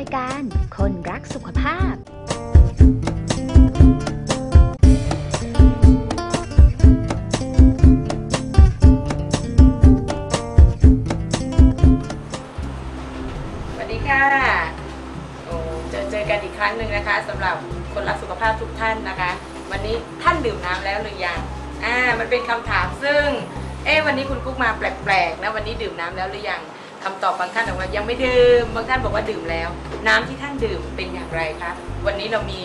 ายการคนรักสุขภาพ สวัสดีค่ะโอ้เจอเจอกันอีกครั้งหนึ่งนะคะสำหรับคนรักสุขภาพทุกท่านนะคะ วันนี้ท่านดื่มน้ำแล้วหรือยังอ่ามันเป็นคำถามซึ่ง เอ๊ะวันนี้คุณกุ๊กมาแปลกๆนะวันนี้ดื่มน้ำแล้วหรือยัง คำตอบบางท่านบอกว่ายังไม่ดื่ม บางท่านบอกว่าดื่มแล้ว น้ำที่ท่านดื่มเป็นอย่างไรคะวันนี้เรามี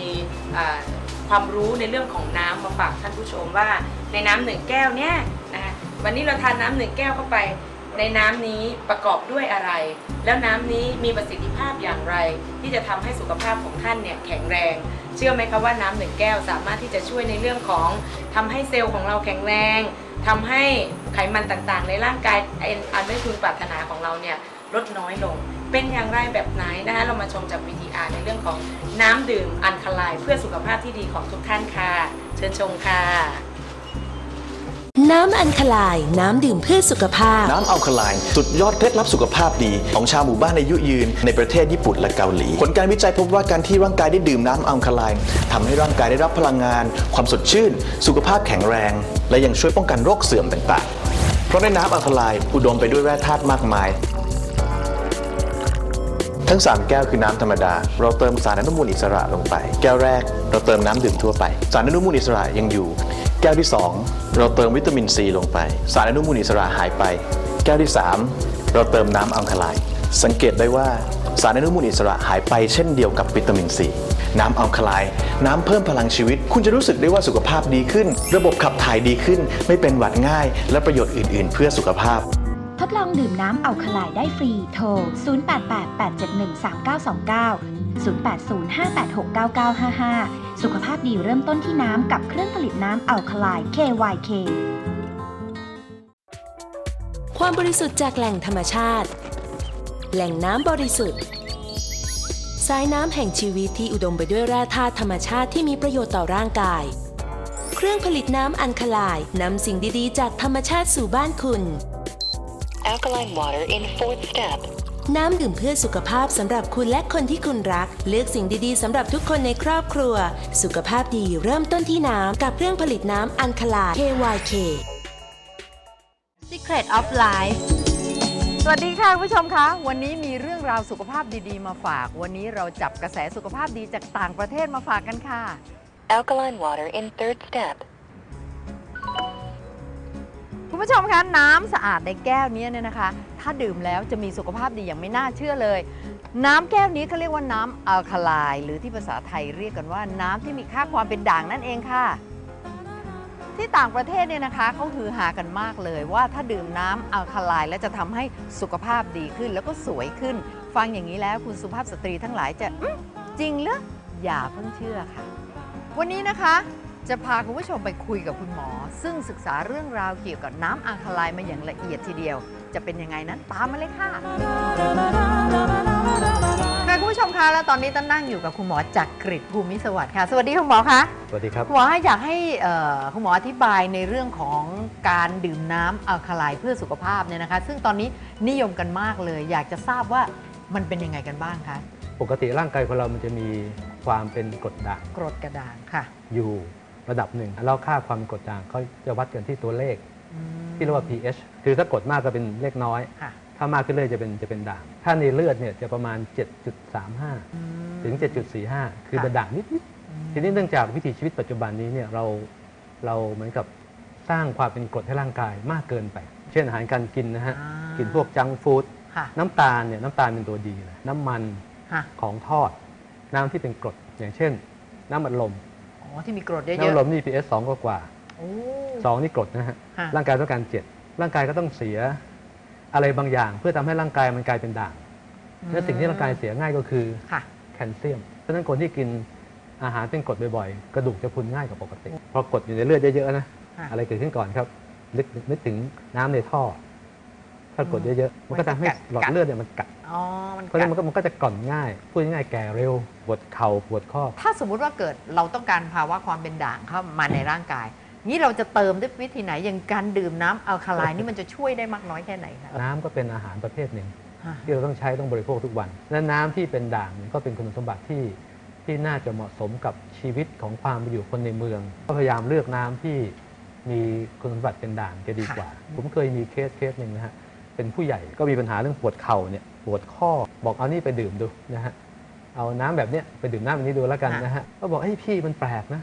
ความรู้ในเรื่องของน้ำมาฝากท่านผู้ชมว่า ในน้ำหนึ่งแก้วเนี่ยนะคะวันนี้เราทานน้ำหนึ่งแก้วเข้าไปในน้ำนี้ประกอบด้วยอะไร แล้วน้ำนี้มีประสิทธิภาพอย่างไร ที่จะทำให้สุขภาพของท่านเนี่ยแข็งแรง เชื่อไหมคะว่าน้ำหนึ่งแก้วสามารถที่จะช่วยในเรื่องของทำให้เซลล์ของเราแข็งแรงทำให้ ไขมันต่างๆ ในร่างกายอันอันไม่พึงปรารถนาของเราเนี่ยลดน้อยลง เป็นอย่างไรแบบไหนนะคะเรามาชมจาก VTR ในเรื่องของน้ำดื่มอันคลายเพื่อสุขภาพที่ดีของทุกท่านค่ะ เชิญชมค่ะ น้ำอัญคลาย น้ำดื่มเพื่อสุขภาพ น้ำอัลคาไลน์สุดยอดเคล็ดลับสุขภาพดี ของชาวหมู่บ้านอายุยืน ในประเทศญี่ปุ่นและเกาหลี ผลการวิจัยพบว่าการที่ร่างกายได้ดื่มน้ำอัลคาไลน์ทำให้ร่างกายได้รับพลังงาน ความสดชื่น สุขภาพแข็งแรง และยังช่วยป้องกันโรคเสื่อมต่างๆเพ ราะในน้ำอัลคาไลน์อุดมไปด้วยแร่ธาตุมากมาย ทั้ง 3 แก้วคือน้ำธรรมดา เราเติมสารอนุมูลอิสระลงไป แก้วแรก เราเติมน้ำดื่มทั่วไป สารอนุมูลอิสระยังอยู่ แก้วที่ 2 เราเติมวิตามินซีลงไป สารอนุมูลอิสระหายไป แก้วที่ 3 เราเติมน้ำอัลคาไลน์ สังเกตได้ว่าสารอนุมูลอิสระหายไปเช่นเดียวกับวิตามินซีน้ำอัลคาไลน์น้ำเพิ่มพลังชีวิต คุณจะรู้สึกได้ว่าสุขภาพดีขึ้น ระบบขับถ่ายดีขึ้น ไม่เป็นหวัดง่าย และประโยชน์อื่น ๆ เพื่อสุขภาพ ทดลองดื่มน้ำอัลคาไลน์ได้ฟรี โทร 0888713929 0805869955 สุขภาพดีเริ่มต้นที่น้ำกับเครื่องผลิตน้ำอัลคาไลน์ KYK ความบริสุทธิ์จากแหล่งธรรมชาติ แหล่งน้ำบริสุทธิ์สายน้ำแห่งชีวิตที่อุดมไปด้วยแร่ธาตุธรรมชาติที่มีประโยชน์ต่อร่างกาย เครื่องผลิตน้ำอัญคลายนำสิ่งดีๆ จากธรรมชาติสู่บ้านคุณ Alkaline water in fourth step. น้ำดื่มเพื่อสุขภาพสำหรับคุณและคนที่คุณรัก เลือกสิ่งดีๆสำหรับทุกคนในครอบครัว สุขภาพดีเริ่มต้นที่น้ำกับเครื่องผลิตน้ำอัญคลาย KYK Secret of Life สวัสดีค่ะคุณผู้ชมคะ วันนี้มีเรื่องราวสุขภาพดีๆ มาฝาก วันนี้เราจับกระแสสุขภาพดีจากต่างประเทศมาฝากกันค่ะ Alkaline water in third step. คุณผู้ชมคะน้ำสะอาดในแก้วนี้เนี่ยนะคะ ถ้าดื่มแล้วจะมีสุขภาพดีอย่างไม่น่าเชื่อเลย น้ำแก้วนี้เขาเรียกว่าน้ำอัลคาไลน์หรือที่ภาษาไทยเรียกกันว่าน้ำที่มีค่าความเป็นด่างนั่นเองค่ะ ที่ต่างประเทศเนี่ยนะคะเขาฮือฮากันมากเลยว่าถ้าดื่มน้ำอัลคาไลน์แล้วจะทำให้สุขภาพดีขึ้นแล้วก็สวยขึ้น ฟังอย่างนี้แล้วคุณสุภาพสตรีทั้งหลายจะจริงหรืออย่าเพิ่งเชื่อค่ะ วันนี้นะคะจะพาคุณผู้ชมไปคุยกับคุณหมอ ซึ่งศึกษาเรื่องราวเกี่ยวกับน้ำอัลคาไลน์มาอย่างละเอียดทีเดียว จะเป็นยังไงนั้นตามมาเลยค่ะ ค่ะคุณผู้ชมคะแล้วตอนนี้ต้นนั่งอยู่กับคุณหมอจักริดภูมิสวัสดิ์ค่ะ สวัสดีคุณหมอคะสวัสดีครับคุณหมออยากให้เอ่อคุณหมออธิบายในเรื่องของการดื่มน้ำอัลคาไลน์เพื่อสุขภาพเนี่ยนะคะ ซึ่งตอนนี้นิยมกันมากเลย อยากจะทราบว่ามันเป็นยังไงกันบ้างคะปกติร่างกายของเรามันจะมีความเป็นกรดด่างกรดกระด่างค่ะ อยู่ระดับหนึ่งแล้วค่าความกรดด่างเขาจะวัดกันที่ตัวเลขอืมที่เรียกว่า pH คือถ้ากรดมากก็เป็นเลขน้อยค่ะ ถ้ามากขึ้นเรื่อยจะเป็นจะเป็นด่าง ถ้าในเลือดเนี่ยจะประมาณ 7.35อืมถึง 7.45 คือค่ะเป็นด่างนิดอืมๆทีนี้เนื่องจากวิถีชีวิตปัจจุบันนี้เนี่ยเราเราเหมือนกับสร้างความเป็นกรดให้ร่างกายมากเกินไป เช่นอาหารการกินนะฮะอ่ากินพวกจังฟู้ดค่ะน้ำตาลเนี่ยน้ำตาลเป็นตัวดีเลยน้ำมันค่ะของทอด น้ำที่เป็นกรดอย่างเช่น น้ำอัดลมอ๋อที่มีกรดเยน้ำอัอะดลมนี่ pH 2กว่ากว่าๆโอ้สองนี่กรดนะฮะค่ะร่างกายต้องการเจ็ดร่างกายก็ต้องเสีย อะไรบางอย่าง เพื่อทำให้ร่างกายมันกลายเป็นด่างและสิ่งที่ร่างกายเสียง่ายก็คือค่ะแคลเซียมเพราะฉะนั้นคนที่กินอาหารเป็นกรดบ่อยๆ กระดูกจะพรุนง่ายกว่าปกติเพราะกรดอยู่ในเลือดเยอะๆนะค่ะอะไรเกิดขึ้นก่อนครับนึกนึกถึงน้ำในท่อ ถ้ากรดเยอะๆ มันก็ทำให้หลอดเลือดเนี่ยมันกัดอ๋อมันเพราะฉะนั้นมันกัดก็มันก็จะก่อนง่าย พูดง่ายๆแก่เร็ว ปวดเข่า ปวดข้อ ถ้าสมมุติว่าเกิดเราต้องการภาวะความเป็นด่างเข้ามาในร่างกาย นี้เราจะเติมด้วยวิธีไหนอย่างการดื่มน้ำอัลคาไลน์นี่มันจะช่วยได้มากน้อยแค่ไหนคะ น้ำก็เป็นอาหารประเภทหนึ่งฮะที่เราต้องใช้ต้องบริโภคทุกวัน และน้ำที่เป็นด่างเนี่ยก็เป็นคุณสมบัติที่ที่น่าจะเหมาะสมกับชีวิตของความเป็นอยู่คนในเมือง ก็พยายามเลือกน้ำที่มีคุณสมบัติเป็นด่างจะดีกว่า ผมเคยมีเคสเคสหนึ่งนะฮะเป็นผู้ใหญ่ก็มีปัญหาเรื่องปวดเข่าเนี่ยปวดข้อบอกเอานี่ไปดื่มดูนะฮะเอาน้ำแบบเนี้ยไปดื่มน้ำแบบนี้ดูแล้วกันนะฮะก็บอกเฮ้ยพี่มันแปลกนะ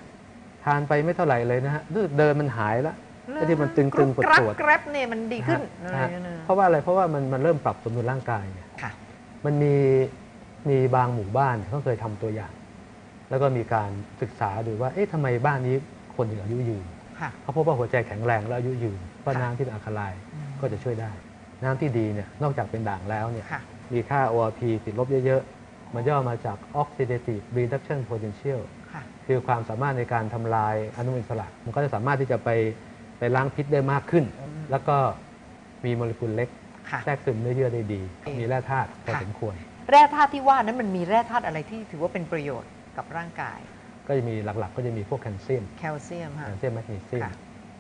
ทานไปไม่เท่าไหร่เลยนะฮะรู้สึกเดินมันหายแล้วไอ้ที่มันตึงๆกรุบกรับปวดๆแกรบเนี่ยมันดีขึ้นอะไรนะฮะนั่นน่ะเพราะว่าอะไรเพราะว่ามันมันเริ่มปรับสมดุลร่างกายเนี่ยค่ะมันมีมีบางหมู่บ้านเขาเคยทำตัวอย่าง แล้วก็มีการศึกษาดูว่าเอ๊ะทำไมบ้านนี้คนถึงอายุยืนค่ะเขาพบว่าหัวใจแข็งแรงและอายุยืนเพราะค่ะน้ำที่เป็นอะคาไลน์อืมก็จะช่วยได้ น้ำที่ดีเนี่ยนอกจากเป็นด่างแล้วเนี่ยค่ะมีค่า ORP ติดลบเยอะๆมันย่อมาจาก Oxidative Reduction Potential ค่ะคือความสามารถในการทำลายอนุมูลอิสระมันก็จะสามารถที่จะไปไปล้างพิษได้มากขึ้น แล้วก็มีโมเลกุลเล็กค่ะแทรกซึมเนื้อเยื่อได้ดี มีแร่ธาตุพอค่ะสมควร แร่ธาตุที่ว่านั้นมันมีแร่ธาตุอะไรที่ถือว่าเป็นประโยชน์กับร่างกาย ก็จะมีหลักๆ ก็จะมีพวกแคลเซียมแคลเซียมแคค่ะลเซียมแมกนีเซียมค่ะ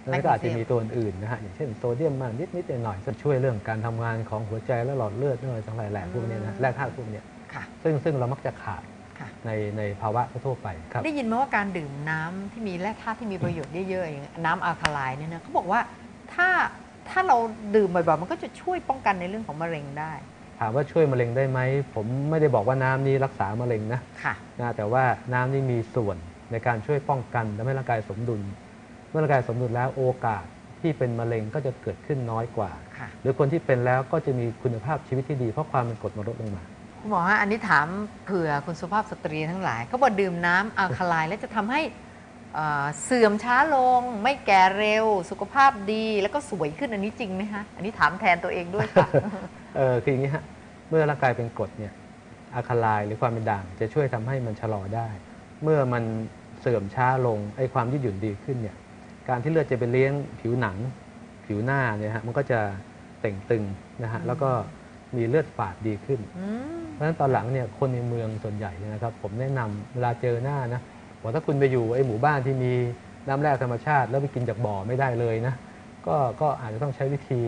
แล้วก็อาจจะมีตัวอื่นๆนะฮะอย่างเช่นโซเดียมมากนิดนิดๆหน่อยๆจะช่วยเรื่องการทำงานของหัวใจและหลอดเลือดอะไรทั้งหลายแหล่พวกนี้นะแร่ธาตุพวกเนี้ยค่ะซึ่งซึ่งเรามักจะขาดค่ะ ในในภาวะทั่วๆไปครับ ได้ยินมาว่าการดื่มน้ำที่มีแร่ธาตุที่มีประโยชน์เยอะๆอย่างน้ำอัลคาไลน์เนี่ยนะเขาบอกว่าถ้าถ้าเราดื่มบ่อยๆมันก็จะช่วยป้องกันในเรื่องของมะเร็งได้ ถามว่าช่วยมะเร็งได้ไหม ผมไม่ได้บอกว่าน้ำนี้รักษามะเร็งนะค่ะนะแต่ว่าน้ำนี่มีส่วนในการช่วยป้องกันทำให้ร่างกายสมดุล เมื่อร่างกายสมดุลแล้วโอกาสที่เป็นมะเร็งก็จะเกิดขึ้นน้อยกว่าค่ะหรือคนที่เป็นแล้วก็จะมีคุณภาพชีวิตที่ดีเพราะความเป็นกรดมันลดลงมา คุณหมอฮะอันนี้ถามเผื่อคุณสุภาพสตรีทั้งหลายเขาบอกดื่มน้ำอัลคาไลน์แล้วจะทำให้เอ่อเสื่อมช้าลง ไม่แก่เร็ว สุขภาพดีแล้วก็สวยขึ้นอันนี้จริงไหมฮะ อันนี้ถามแทนตัวเองด้วยค่ะ เออคืออย่างนี้ฮะ เมื่อร่างกายเป็นกรดเนี่ยอะคาไลน์หรือความเป็นด่างจะช่วยทำให้มันชะลอได้ เมื่อมันเสื่อมช้าลงไอ้ความยืดหยุ่นดีขึ้นเนี่ย การที่เลือดจะไปเลี้ยงผิวหนัง ผิวหน้าเนี่ยฮะมันก็จะเต่งตึงนะฮะแล้วก็มีเลือดฝาดดีขึ้น อืม เพราะฉะนั้นตอนหลังเนี่ยคนในเมืองส่วนใหญ่เนี่ยนะครับ ผมแนะนำเวลาเจอหน้านะบอกถ้าคุณไปอยู่ไอ้หมู่บ้านที่มีน้ำแร่ธรรมชาติ แล้วไปกินจากบ่อไม่ได้เลยนะก็ก็อาจจะต้องใช้วิธี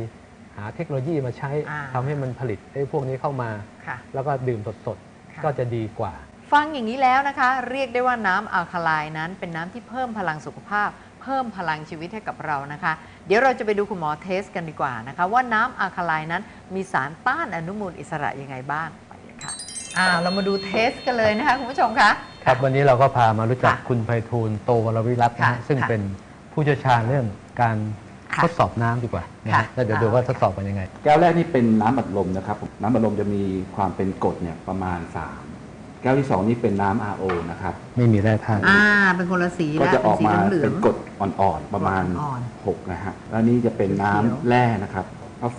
หาเทคโนโลยีมาใช้อ่าทำให้มันผลิตไอ้พวกนี้เข้ามาค่ะแล้วก็ดื่มสดค่ะๆก็จะดีกว่า ฟังอย่างนี้แล้วนะคะ เรียกได้ว่าน้ำอัลคาไลน์นั้น เป็นน้ำที่เพิ่มพลังสุขภาพ เพิ่มพลังชีวิตให้กับเรานะคะ เดี๋ยวเราจะไปดูคุณหมอเทสกันดีกว่านะคะ ว่าน้ำอัลคาไลน์นั้นมีสารต้านอนุมูลอิสระยังไงบ้างไปเลยค่ะ อ่าเรามาดูเทสกันเลยนะคะคุณผู้ชมคะ ครับวันนี้เราก็พามารู้จักค่ะคุณไพฑูรย์โตวรวิรัตน์นะค่ะฮะซึ่งค่ะเป็นผู้เชี่ยวชาญเรื่องการค่ะทดสอบน้ำดีกว่านะค่ะ ฮะแล้วเดี๋ยวดูว่าทดสอบกันยังไง แก้วแรกนี่เป็นน้ำอัดลมนะครับผมน้ำอัดลมจะมีความเป็นกรดเนี่ยประมาณ 3 แก้วที่ 2 นี่เป็นน้ำ RO นะครับ ไม่มีแร่ธาตุอ่า เป็นคนละสีก็แล้วจะออกมาเป็นสีเหลือเป็ง นกรดอ่อนๆประมาณ อ่อน6 นะฮะ แล้วนี่จะเป็นน้ำเขียวแร่นะครับ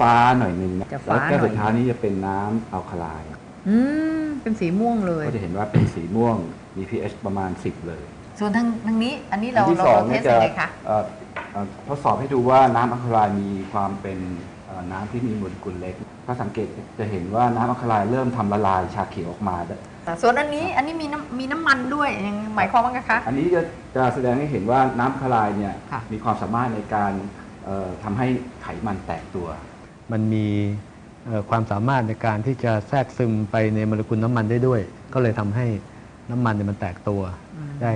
ฟ้าๆหน่อยหนึงนะจะฟ้าแล้วแก้วหน่อยสุดท้ายนี่จะเป็นน้ำอัลคาไลน์ๆ อืมเป็นสีม่วงเลย ก็จะเห็นว่าเป็นสีม่วงมี pH ประมาณ 10 เลยส่วนทางทางนี้อันนี้เราอันที่เราสองเราเทเนี่ยสจะยังไงคะเอ่อเอ่อทดสอบให้ดูว่าน้ำอัลคาไลน์มีความเป็นเอ่อน้ำที่มีโมเลกุลเล็ก ถ้าสังเกตจะเห็นว่าน้ำอัลคาไลน์เริ่มทำละลายชาเขียวออกมาส่วนอันนี้อันนี้มีน้ำมีน้ำมันด้วยยังหมายความว่าไงคะ อันนี้จะจะแสดงให้เห็นว่าน้ำอัลคาไลน์เนี่ยค่ะ มีความสามารถในการเอ่อทำให้ไขมันแตกตัว มันมีเอ่อ ความสามารถในการที่จะแทรกซึมไปในโมเลกุลน้ำมันได้ด้วย ก็เลยทำให้น้ำมันเนี่ยมันแตกตัวได้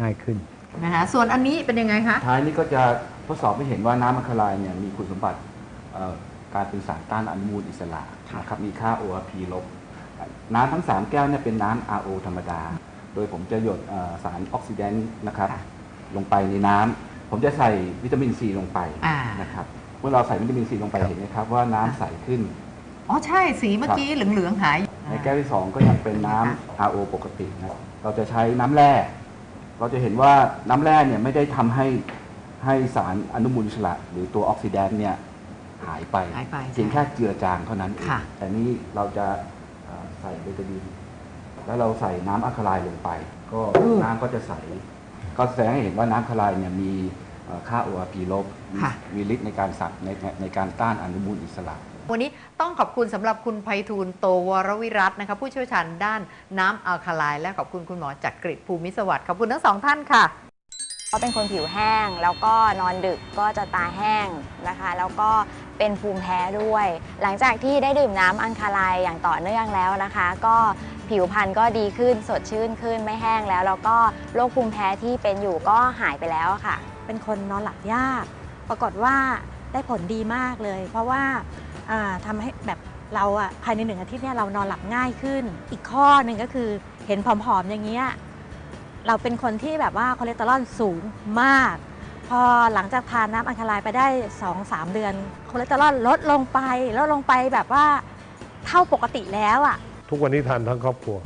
ง่ายขึ้นนะคะส่วนอันนี้เป็นยังไงคะท้ายนี้ก็จะทดสอบให้เห็นว่าน้ำอัลคาไลน์เนี่ยมีคุณสมบัติเอ่อการเป็นสารต้านอนุมูลอิสระนะครับมีค่า ORP ลบ น้ำทั้ง 3 แก้วเนี่ยเป็นน้ำ RO ธรรมดา โดยผมจะหยดเอ่อสารออกซิแดนต์นะครับค่ะลงไปในน้ำผมจะใส่วิตามินซีลงไปอ่านะครับ เมื่อเราใส่วิตามินซีลงไปเห็นไหมครับว่าน้ำใสขึ้น อ๋อใช่สีเมื่อกี้เหลืองๆหายในแก้วที่ 2 ก็ยังเป็นน้ำ RO ปกตินะเราจะใช้น้ำแร่ เราจะเห็นว่าน้ำแร่เนี่ยไม่ได้ทำให้ให้สารอนุมูลอิสระ หรือตัวออกซิแดนต์เนี่ยหายไปหายไปเพียงแค่เจือจางเท่านั้นเองค่ะ แต่นี่เราจะเอ่อใส่วิตามินแล้วเราใส่น้ำอะคาไลน์ลงไป ก็น้ำก็จะใส ก็แสดงให้เห็นว่าน้ำอะคาไลน์เนี่ยมีเอ่อ ค่า ORP ลบมีค่ะ มีฤทธิ์ในการสักในในการต้านอนุมูลอิสระ วันนี้ต้องขอบคุณสำหรับคุณไพฑูรย์โตวรวิรัตน์นะคะผู้เชี่ยวชาญด้านน้ำอัลคาไลน์และขอบคุณคุณหมอจักริดภูมิสวัสดิ์ขอบคุณทั้งสองท่านค่ะก็เป็นคนผิวแห้ง แล้วก็นอนดึกก็จะตาแห้งนะคะ แล้วก็เป็นภูมิแพ้ด้วย หลังจากที่ได้ดื่มน้ำอังคาไลายอย่างต่อเนื่องแล้วนะคะ ก็ผิวพรรณก็ดีขึ้นสดชื่นขึ้นไม่แห้งแล้ว แล้วก็โรคภูมิแพ้ที่เป็นอยู่ก็หายไปแล้วอะค่ะ เป็นคนนอนหลับยาก ปรากฏว่าได้ผลดีมากเลย เพราะว่าทำาให้แบบเราอะภายในหนึ่งอาทิตย์เนี่ยเรานอนหลับง่ายขึ้น อีกข้อหนึ่งก็คือเห็นผอมๆอย่างเงี้ยเราเป็นคนที่แบบว่าคอเลสเตอรอลสูงมาก พอหลังจากทานน้ำอังคาลายไปได้ 2-3 เดือนคอเลสเตอรอลลดลงไปลดลงไปแบบว่าเท่าปกติแล้วอะทุกวันนี้ทานทั้งครอบครัว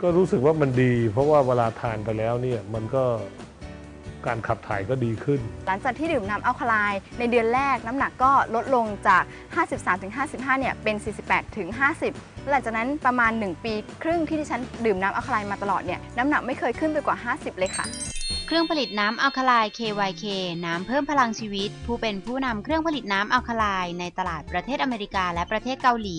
ก็รู้สึกว่ามันดี เพราะว่าเวลาทานไปแล้วเนี่ยมันก็ การขับถ่ายก็ดีขึ้น หลังจากที่ดื่มน้ำอัลคาไลน์ในเดือนแรกน้ำหนักก็ลดลงจาก 53-55 เนี่ยเป็น 48-50 หลังจากนั้นประมาณ 1 ปี ครึ่งที่ดิฉันดื่มน้ำอัลคาไลน์มาตลอดเนี่ยน้ำหนักไม่เคยขึ้นไปกว่า 50 เลยค่ะ เครื่องผลิตน้ำอัลคาไลน์ KYK น้ำเพิ่มพลังชีวิต ผู้เป็นผู้นำเครื่องผลิตน้ำอัลคาไลน์ในตลาดประเทศอเมริกาและประเทศเกาหลี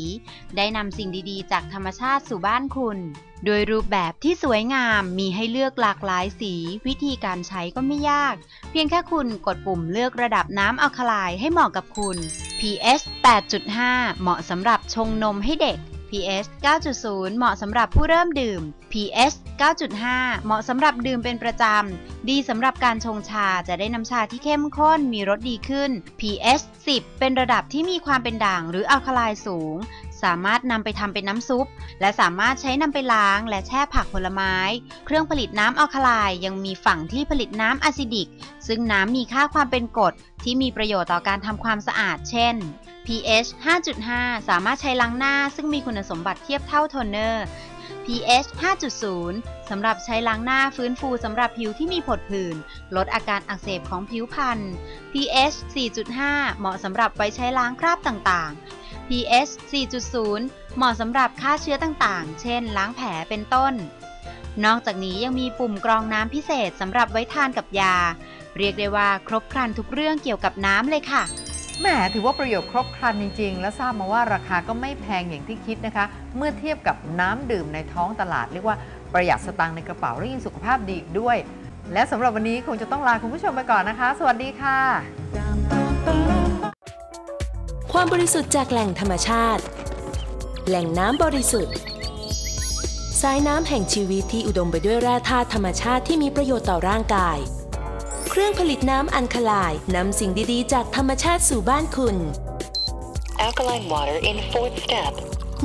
ได้นำสิ่งดีๆ จากธรรมชาติสู่บ้านคุณ โดยรูปแบบที่สวยงามมีให้เลือกหลากหลายสี วิธีการใช้ก็ไม่ยาก เพียงแค่คุณกดปุ่มเลือกระดับน้ำอัลคาไลน์ให้เหมาะกับคุณ PS 8.5 เหมาะสำหรับชงนมให้เด็ก PS 9.0 เหมาะสำหรับผู้เริ่มดื่ม PS 9.5 เหมาะสำหรับดื่มเป็นประจำ ดีสำหรับการชงชาจะได้น้ำชาที่เข้มข้นมีรสดีขึ้น PS 10 เป็นระดับที่มีความเป็นด่างหรืออัลคาไลสูง สามารถนำไปทำเป็นน้ำซุป และสามารถใช้นำไปล้าง และแช่ผักผลไม้ เครื่องผลิตน้ำอัลคาไลยังมีฝั่งที่ผลิตน้ำอะซิดิก ซึ่งน้ำมีค่าความเป็นกรดที่มีประโยชน์ต่อการทำความสะอาด เช่น pH 5.5 สามารถใช้ล้างหน้า ซึ่งมีคุณสมบัติเทียบเท่าโทนเนอร์ pH 5.0 สำหรับใช้ล้างหน้าฟื้นฟูสำหรับผิวที่มีผดผื่น ลดอาการอักเสบของผิวพรรณ pH 4.5 เหมาะสำหรับไว้ใช้ล้างคราบต่างๆ pH 4.0 เหมาะสำหรับฆ่าเชื้อต่างๆ เช่น ล้างแผลเป็นต้น นอกจากนี้ยังมีปุ่มกรองน้ำพิเศษสำหรับไว้ทานกับยา เรียกได้ว่าครบครันทุกเรื่องเกี่ยวกับน้ำเลยค่ะแหมถือว่าประโยชน์ครบครันจริง ๆ และทราบมาว่าราคาก็ไม่แพงอย่างที่คิดนะคะ เมื่อเทียบกับน้ำดื่มในท้องตลาด เรียกว่าประหยัดสตางค์ในกระเป๋าและยังสุขภาพดีอีกด้วย และสำหรับวันนี้คงจะต้องลาคุณผู้ชมไปก่อนนะคะ สวัสดีค่ะ ความบริสุทธิ์จากแหล่งธรรมชาติ แหล่งน้ำบริสุทธิ์ สายน้ำแห่งชีวิตที่อุดมไปด้วยแร่ธาตุธรรมชาติที่มีประโยชน์ต่อร่างกาย เครื่องผลิตน้ำอันคลายนำสิ่งดีๆ จากธรรมชาติสู่บ้านคุณ Alkaline water in fourth step.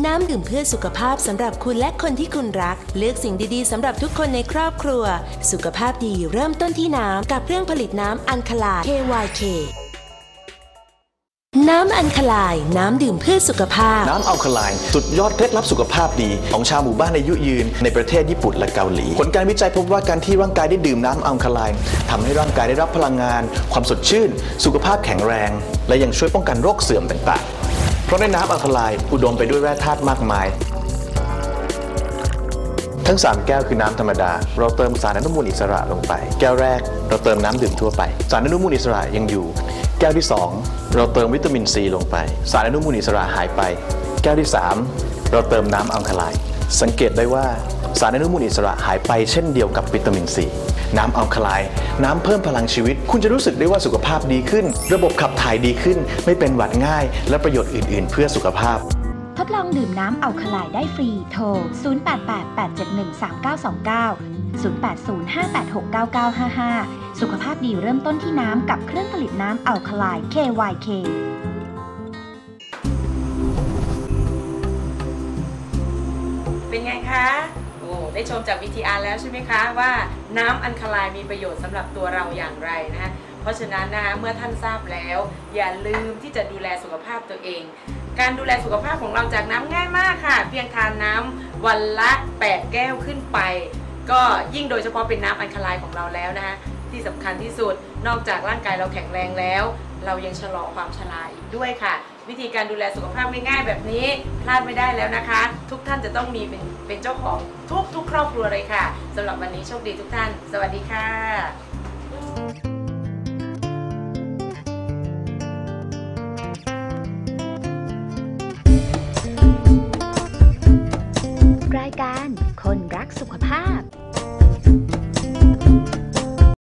น้ำดื่มเพื่อสุขภาพสำหรับคุณและคนที่คุณรัก เลือกสิ่งดีๆสำหรับทุกคนในครอบครัว สุขภาพดีเริ่มต้นที่น้ำกับเครื่องผลิตน้ำอันคลาย KYK น้ำอันคลาย น้ำดื่มเพื่อสุขภาพ น้ำอัลคาไลน์สุดยอดเคล็ดลับสุขภาพดี ของชาวหมู่บ้านอายุยืนในประเทศญี่ปุ่นและเกาหลี ผลการวิจัยพบว่าการที่ร่างกายได้ดื่มน้ำอัลคาไลน์ทำให้ร่างกายได้รับพลังงาน ความสดชื่น สุขภาพแข็งแรง และยังช่วยป้องกันโรคเสื่อมต่างๆ เพราะในน้ำอัลคาไลน์อุดมไปด้วยแร่ธาตุมากมาย ทั้ง 3 แก้วคือน้ำธรรมดา เราเติมสารอนุมูลอิสระลงไป แก้วแรกเราเติมน้ำดื่มทั่วไป สารอนุมูลอิสระยังอยู่ แก้วที่ 2 เราเติมวิตามินซีลงไป สารอนุมูลอิสระหายไป แก้วที่ 3 เราเติมน้ำอัลคาไลสังเกตได้ว่าสารอนุมูลอิสระหายไปเช่นเดียวกับวิตามินซีน้ำอัลคาไลน้ำเพิ่มพลังชีวิต คุณจะรู้สึกได้ว่าสุขภาพดีขึ้น ระบบขับถ่ายดีขึ้น ไม่เป็นหวัดง่าย และประโยชน์อื่น ๆ เพื่อสุขภาพ ดลองดื่มน้ำอัลคลน์ได้ฟรี โทร 0888713929 0805869955 สุขภาพดีเริ่มต้นที่น้ำกับเครื่องผลิตน้ำอัลคลน์ KYK เป็นไงคะโอ้ได้ชมจาก VTR แล้วใช่ไหมคะ ว่าน้ำอันคลน์มีประโยชน์สำหรับตัวเราอย่างไรนะเพราะฉะนั้นนะเมื่อท่านทราบแล้ว อย่าลืมที่จะดูแลสุขภาพตัวเอง การดูแลสุขภาพของเราจากน้ำง่ายมากค่ะ เพียงทานน้ำวันละ 8 แก้วขึ้นไป ก็ยิ่งโดยเฉพาะเป็นน้ำอันคาไลน์ของเราแล้วนะคะที่สำคัญที่สุดนอกจากร่างกายเราแข็งแรงแล้ว เรายังชะลอความชราอีกด้วยค่ะ วิธีการดูแลสุขภาพง่ายๆแบบนี้พลาดไม่ได้แล้วนะคะ ทุกท่านจะต้องมีเป็นเป็นเจ้าของทุกทุกครอบครัวเลยค่ะสำหรับวันนี้โชคดีทุกท่าน สวัสดีค่ะ Max 和 Pat。